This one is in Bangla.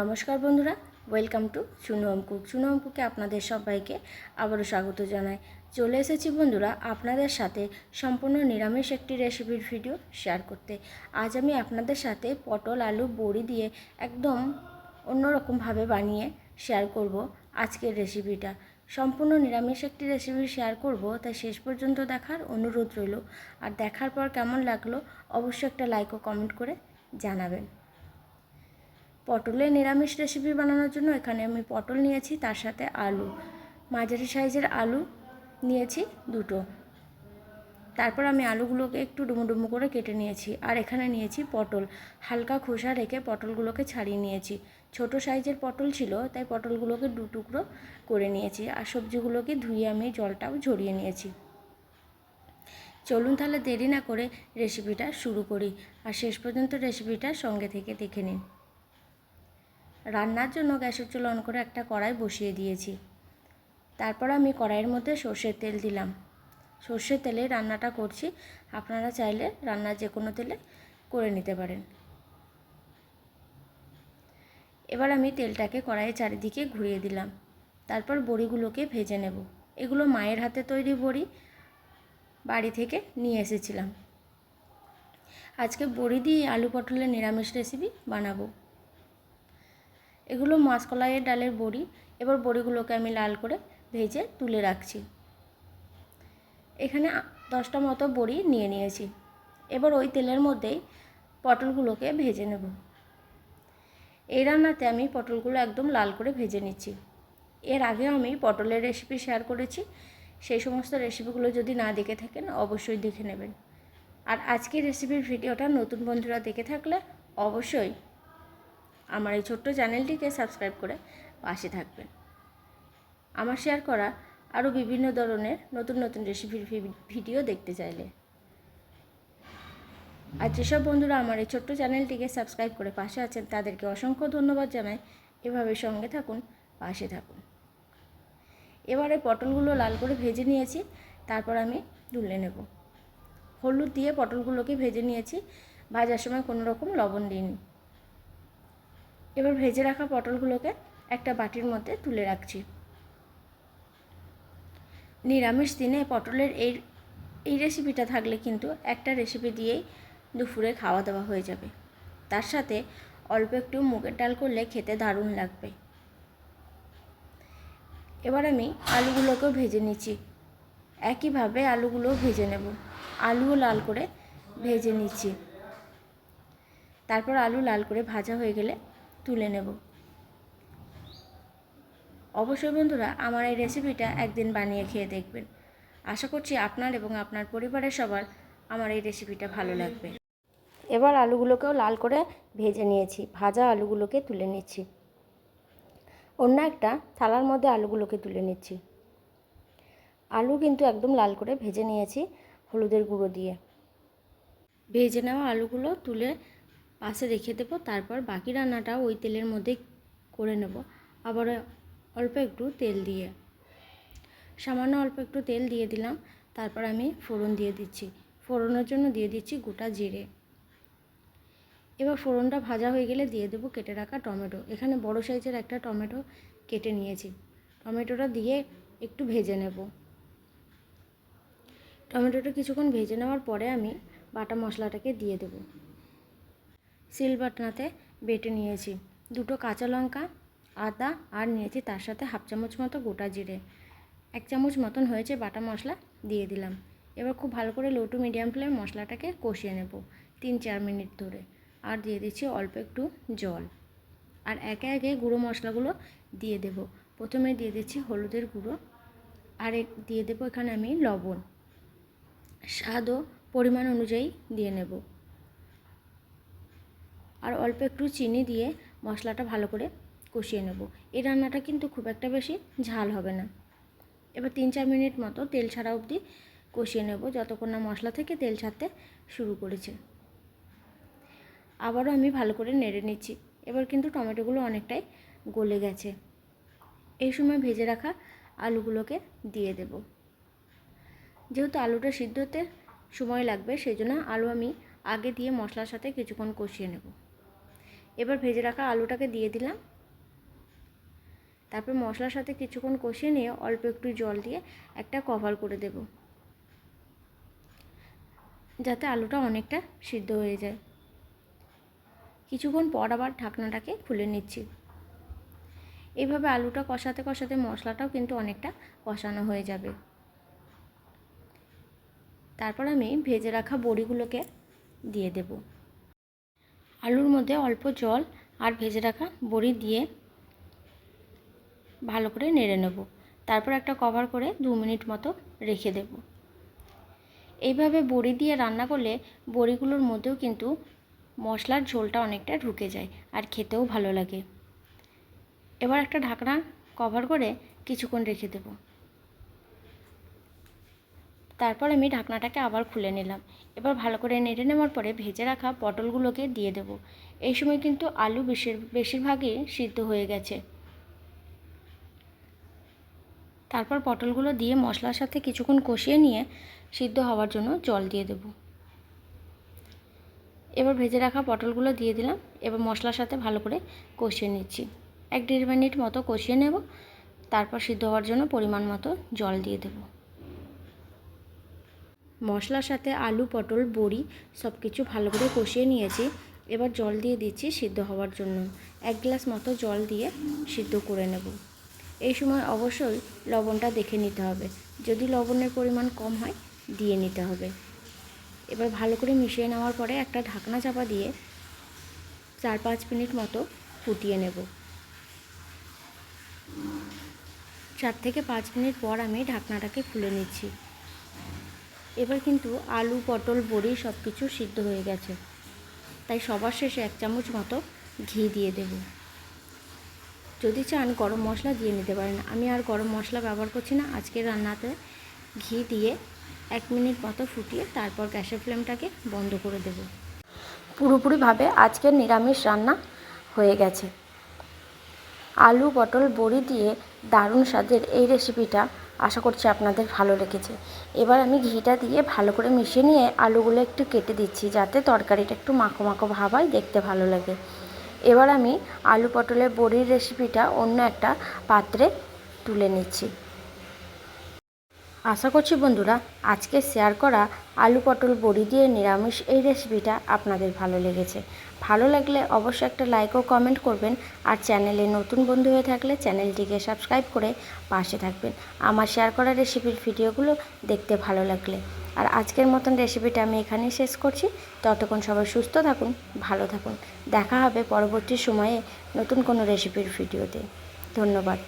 নমস্কার বন্ধুরা welcome to Sunam cook Sunam কুকে আপনাদের সবাইকে আবারও স্বাগত জানাই। চলে এসেছি বন্ধুরা আপনাদের সাথে সম্পূর্ণ নিরামিষ একটি রেসিপির ভিডিও শেয়ার করতে। আজ আমি আপনাদের সাথে পটল, আলু, বড়ি দিয়ে একদম অন্যরকমভাবে বানিয়ে শেয়ার করব আজকের রেসিপিটা সম্পূর্ণ নিরামিষ একটি রেসিপি শেয়ার করব, তাই শেষ পর্যন্ত দেখার অনুরোধ রইল। আর দেখার পর কেমন লাগল, অবশ্যই একটা লাইক ও কমেন্ট করে জানাবেন। পটলের নিরামিষ রেসিপি বানানোর জন্য এখানে আমি পটল নিয়েছি, তার সাথে আলু। মাঝারি সাইজের আলু নিয়েছি দুটো। তারপর আমি আলুগুলোকে একটু ডুমো ডুমো করে কেটে নিয়েছি। আর এখানে নিয়েছি পটল। হালকা খোসা রেখে পটলগুলোকে ছাড়িয়ে নিয়েছি। ছোট সাইজের পটল ছিল, তাই পটলগুলোকে দু টুকরো করে নিয়েছি। আর সবজিগুলোকে ধুয়ে আমি জলটাও ঝরিয়ে নিয়েছি। চলুন তাহলে দেরি না করে রেসিপিটা শুরু করি। আর শেষ পর্যন্ত রেসিপিটা সঙ্গে থেকে দেখে নিন। রান্নার জন্য গ্যাসের চুল অন করে একটা কড়াই বসিয়ে দিয়েছি। তারপর আমি কড়াইয়ের মধ্যে সর্ষের তেল দিলাম। সর্ষের তেলে রান্নাটা করছি। আপনারা চাইলে রান্না যে কোনো তেলে করে নিতে পারেন। এবার আমি তেলটাকে কড়াইয়ের চারিদিকে ঘুরিয়ে দিলাম। তারপর বড়িগুলোকে ভেজে নেব। এগুলো মায়ের হাতে তৈরি বড়ি। বাড়ি থেকে নিয়ে এসেছিলাম। আজকে বড়ি দিয়ে আলু পটলের নিরামিষ রেসিপি বানাবো। এগুলো মাসকলাইয়ের ডালের বড়ি। এবার বড়িগুলোকে আমি লাল করে ভেজে তুলে রাখছি। এখানে দশটা মতো বড়ি নিয়ে নিয়েছি। এবার ওই তেলের মধ্যেই পটলগুলোকে ভেজে নেব। এই রান্নাতে আমি পটলগুলো একদম লাল করে ভেজে নিচ্ছি। এর আগেও আমি পটলের রেসিপি শেয়ার করেছি। সেই সমস্ত রেসিপিগুলো যদি না দেখে থাকেন, অবশ্যই দেখে নেবেন। আর আজকের রেসিপির ভিডিওটা নতুন বন্ধুরা দেখে থাকলে অবশ্যই আমার এই ছোট্ট চ্যানেলটিকে সাবস্ক্রাইব করে পাশে থাকবেন। আমার শেয়ার করা আরও বিভিন্ন ধরনের নতুন নতুন রেসিপির ভিডিও দেখতে চাইলে। আর যেসব বন্ধুরা আমার এই ছোট্ট চ্যানেলটিকে সাবস্ক্রাইব করে পাশে আছেন, তাদেরকে অসংখ্য ধন্যবাদ জানাই। এভাবে সঙ্গে থাকুন, পাশে থাকুন। এবারে পটলগুলো লাল করে ভেজে নিয়েছি, তারপর আমি তুলে নেব। হলুদ দিয়ে পটলগুলোকে ভেজে নিয়েছি। ভাজার সময় কোনো রকম লবণ দিইনি। এবার ভেজে রাখা পটলগুলোকে একটা বাটির মধ্যে তুলে রাখছি। নিরামিষ দিনে পটলের এই এই রেসিপিটা থাকলে কিন্তু একটা রেসিপি দিয়েই দুপুরে খাওয়া দাওয়া হয়ে যাবে। তার সাথে অল্প একটু মুগের ডাল করলে খেতে দারুণ লাগবে। এবার আমি আলুগুলোকেও ভেজে নিচ্ছি। একইভাবে আলুগুলো ভেজে নেব। আলুও লাল করে ভেজে নিচ্ছি। তারপর আলু লাল করে ভাজা হয়ে গেলে তুলে নেব। অবশ্যই বন্ধুরা, আমার এই রেসিপিটা একদিন বানিয়ে খেয়ে দেখবেন। আশা করছি আপনার এবং আপনার পরিবারের সবার আমার এই রেসিপিটা ভালো লাগবে। এবার আলুগুলোকেও লাল করে ভেজে নিয়েছি। ভাজা আলুগুলোকে তুলে নিচ্ছি। অন্য একটা থালার মধ্যে আলুগুলোকে তুলে নিচ্ছি। আলু কিন্তু একদম লাল করে ভেজে নিয়েছি হলুদের গুঁড়ো দিয়ে। ভেজে নেওয়া আলুগুলো তুলে পাশে রেখে দেবো, তারপর বাকি রান্নাটা ওই তেলের মধ্যে করে নেব। আবার অল্প একটু তেল দিয়ে, সামান্য অল্প একটু তেল দিয়ে দিলাম। তারপর আমি ফোড়ন দিয়ে দিচ্ছি। ফোড়নের জন্য দিয়ে দিচ্ছি গোটা জিরে। এবার ফোড়নটা ভাজা হয়ে গেলে দিয়ে দেবো কেটে রাখা টমেটো। এখানে বড় সাইজের একটা টমেটো কেটে নিয়েছি। টমেটোটা দিয়ে একটু ভেজে নেব। টমেটোটা কিছুক্ষণ ভেজে নেওয়ার পরে আমি বাটা মশলাটাকে দিয়ে দেবো। সিলবাটনাতে বেটে নিয়েছি। দুটো কাঁচা লঙ্কা, আদা আর নিয়েছি তার সাথে হাফ চামচ মতো গোটা জিরে। এক চামচ মতন হয়েছে বাটা মশলা দিয়ে দিলাম। এবার খুব ভালো করে লো টু মিডিয়াম ফ্লেম মশলাটাকে কষিয়ে নেব তিন চার মিনিট ধরে। আর দিয়ে দিচ্ছি অল্প একটু জল। আর একে একে গুঁড়ো মশলাগুলো দিয়ে দেব। প্রথমে দিয়ে দিচ্ছি হলুদের গুঁড়ো। আর দিয়ে দেবো এখানে আমি লবণ। স্বাদ ও পরিমাণ অনুযায়ী দিয়ে নেব। আর অল্প একটু চিনি দিয়ে মশলাটা ভালো করে কষিয়ে নেব। এই রান্নাটা কিন্তু খুব একটা বেশি ঝাল হবে না। এবার তিন চার মিনিট মতো তেল ছাড়া অবধি কষিয়ে নেব যতক্ষণ না মশলা থেকে তেল ছাড়তে শুরু করেছে। আবারও আমি ভালো করে নেড়ে নিচ্ছি। এবার কিন্তু টমেটোগুলো অনেকটাই গলে গেছে। এই সময় ভেজে রাখা আলুগুলোকে দিয়ে দেব। যেহেতু আলুটা সিদ্ধ হতে সময় লাগবে, সেই জন্য আলু আমি আগে দিয়ে মশলার সাথে কিছুক্ষণ কষিয়ে নেব। এবার ভেজে রাখা আলুটাকে দিয়ে দিলাম। তারপর মশলার সাথে কিছুক্ষণ কষিয়ে নিয়ে অল্প একটু জল দিয়ে একটা কভার করে দেব। যাতে আলুটা অনেকটা সিদ্ধ হয়ে যায়। কিছুক্ষণ পর আবার ঢাকনাটাকে খুলে নিচ্ছি। এইভাবে আলুটা কষাতে কষাতে মশলাটাও কিন্তু অনেকটা কষানো হয়ে যাবে। তারপর আমি ভেজে রাখা বড়িগুলোকে দিয়ে দেব। আলুর মধ্যে অল্প জল আর ভেজে রাখা বড়ি দিয়ে ভালো করে নেড়ে নেব। তারপর একটা কভার করে দু মিনিট মতো রেখে দেব। এইভাবে বড়ি দিয়ে রান্না করলে বড়িগুলোর মধ্যেও কিন্তু মশলার ঝোলটা অনেকটা ঢুকে যায় আর খেতেও ভালো লাগে। এবার একটা ঢাকনা কভার করে কিছুক্ষণ রেখে দেব। তারপর আমি ঢাকনাটাকে আবার খুলে নিলাম। এবার ভালো করে নেড়ে নেওয়ার পরে ভেজে রাখা পটলগুলোকে দিয়ে দেব। এই সময় কিন্তু আলু বেশির, বেশিরভাগই সিদ্ধ হয়ে গেছে। তারপর পটলগুলো দিয়ে মশলার সাথে কিছুক্ষণ কষিয়ে নিয়ে সিদ্ধ হওয়ার জন্য জল দিয়ে দেব। এবার ভেজে রাখা পটলগুলো দিয়ে দিলাম। এবার মশলার সাথে ভালো করে কষিয়ে নিচ্ছি। এক দেড় মিনিট মতো কষিয়ে নেব। তারপর সিদ্ধ হওয়ার জন্য পরিমাণ মতো জল দিয়ে দেব। মশলার সাথে আলু, পটল, বড়ি সব কিছু ভালো করে কষিয়ে নিয়েছি। এবার জল দিয়ে দিচ্ছি সিদ্ধ হওয়ার জন্য। এক গ্লাস মতো জল দিয়ে সিদ্ধ করে নেব। এই সময় অবশ্যই লবণটা দেখে নিতে হবে। যদি লবণের পরিমাণ কম হয়, দিয়ে নিতে হবে। এবার ভালো করে মিশিয়ে নেওয়ার পরে একটা ঢাকনা চাপা দিয়ে চার পাঁচ মিনিট মতো ফুটিয়ে নেব। চার থেকে পাঁচ মিনিট পর আমি ঢাকনাটাকে খুলে নিচ্ছি। এবার কিন্তু আলু, পটল, বড়ি সব কিছু সিদ্ধ হয়ে গেছে। তাই সবার শেষে এক চামচ মতো ঘি দিয়ে দেব। যদি চান গরম মশলা দিয়ে নিতে পারেন। আমি আর গরম মশলা ব্যবহার করছি না। আজকের রান্নাতে ঘি দিয়ে এক মিনিট মতো ফুটিয়ে তারপর গ্যাসের ফ্লেমটাকে বন্ধ করে দেব। পুরোপুরিভাবে আজকের নিরামিষ রান্না হয়ে গেছে। আলু, পটল, বড়ি দিয়ে দারুণ স্বাদের এই রেসিপিটা আশা করছি আপনাদের ভালো লেগেছে। এবার আমি ঘিটা দিয়ে ভালো করে মিশিয়ে নিয়ে আলুগুলো একটু কেটে দিচ্ছি যাতে তরকারিটা একটু মাখো মাখো ভাবায় দেখতে ভালো লাগে। এবার আমি আলু পটলের বড়ির রেসিপিটা অন্য একটা পাত্রে তুলে নিচ্ছি। আশা করছি বন্ধুরা, আজকে শেয়ার করা আলু পটল বড়ি দিয়ে নিরামিষ এই রেসিপিটা আপনাদের ভালো লেগেছে। ভালো লাগলে অবশ্যই একটা লাইক ও কমেন্ট করবেন আর চ্যানেলে নতুন বন্ধু হয়ে থাকলে চ্যানেলটিকে সাবস্ক্রাইব করে পাশে থাকবেন। আমার শেয়ার করা রেসিপির ভিডিওগুলো দেখতে ভালো লাগলে। আর আজকের মতন রেসিপিটা আমি এখানেই শেষ করছি। ততক্ষণ সবাই সুস্থ থাকুন, ভালো থাকুন। দেখা হবে পরবর্তী সময়ে নতুন কোনো রেসিপির ভিডিওতে ধন্যবাদ।